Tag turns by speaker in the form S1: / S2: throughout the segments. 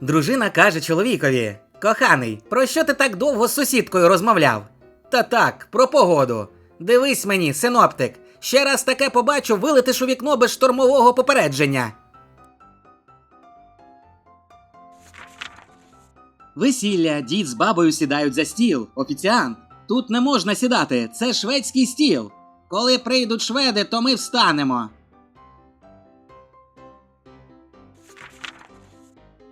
S1: Дружина каже чоловікові: Коханий, про що ти так довго з сусідкою розмовляв? Та так, про погоду. Дивись мені, синоптик. Ще раз таке побачу, вилетиш у вікно без штормового попередження. Весілля, дід з бабою сідають за стіл. Офіціант. Тут не можна сідати, це шведський стіл. Коли прийдуть шведи, то ми встанемо.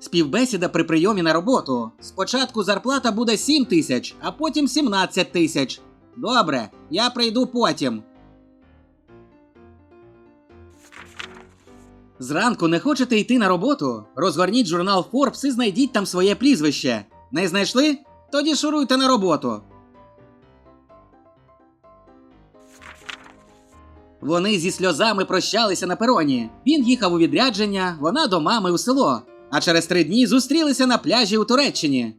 S1: Співбесіда при прийомі на роботу. Спочатку зарплата буде 7 тисяч, а потім 17 тисяч. Добре, я прийду потім. Зранку не хочете йти на роботу? Розгорніть журнал Forbes і знайдіть там своє прізвище. Не знайшли? Тоді шуруйте на роботу. Вони зі сльозами прощалися на пероні. Він їхав у відрядження, вона до мами у село. А через три дні зустрілися на пляжі у Туреччині.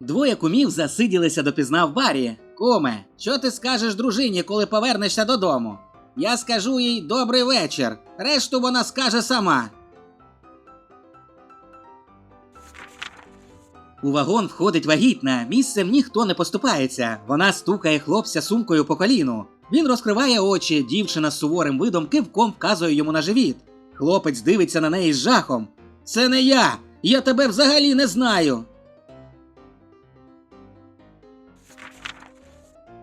S1: Двоє кумів засиділися допізна в барі. Куме, що ти скажеш дружині, коли повернешся додому? Я скажу їй добрий вечір. Решту вона скаже сама. У вагон входить вагітна, місцем ніхто не поступається. Вона стукає хлопця сумкою по коліну. Він розкриває очі, дівчина з суворим видом кивком вказує йому на живіт. Хлопець дивиться на неї з жахом. Це не я! Я тебе взагалі не знаю.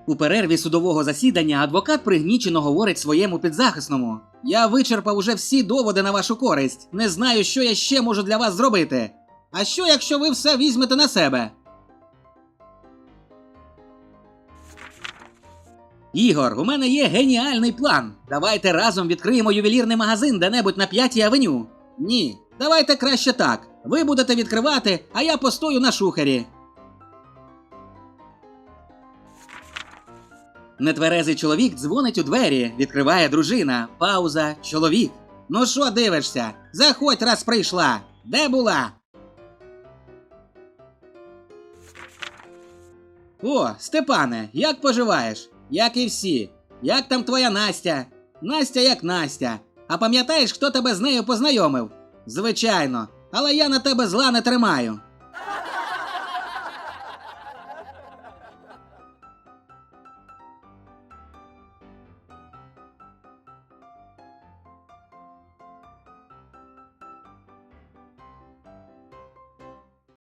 S1: У перерві судового засідання адвокат пригнічено говорить своєму підзахисному: Я вичерпав уже всі доводи на вашу користь. Не знаю, що я ще можу для вас зробити. А що, якщо ви все візьмете на себе? Ігор, у мене є геніальний план. Давайте разом відкриємо ювелірний магазин де-небудь на п'ятій авеню. Ні, давайте краще так. Ви будете відкривати, а я постою на шухері. Нетверезий чоловік дзвонить у двері, відкриває дружина. Пауза, чоловік. Ну що дивишся? Заходь, раз прийшла. Де була? О, Степане, як поживаєш? Як і всі. Як там твоя Настя? Настя як Настя. А пам'ятаєш, хто тебе з нею познайомив? Звичайно, але я на тебе зла не тримаю.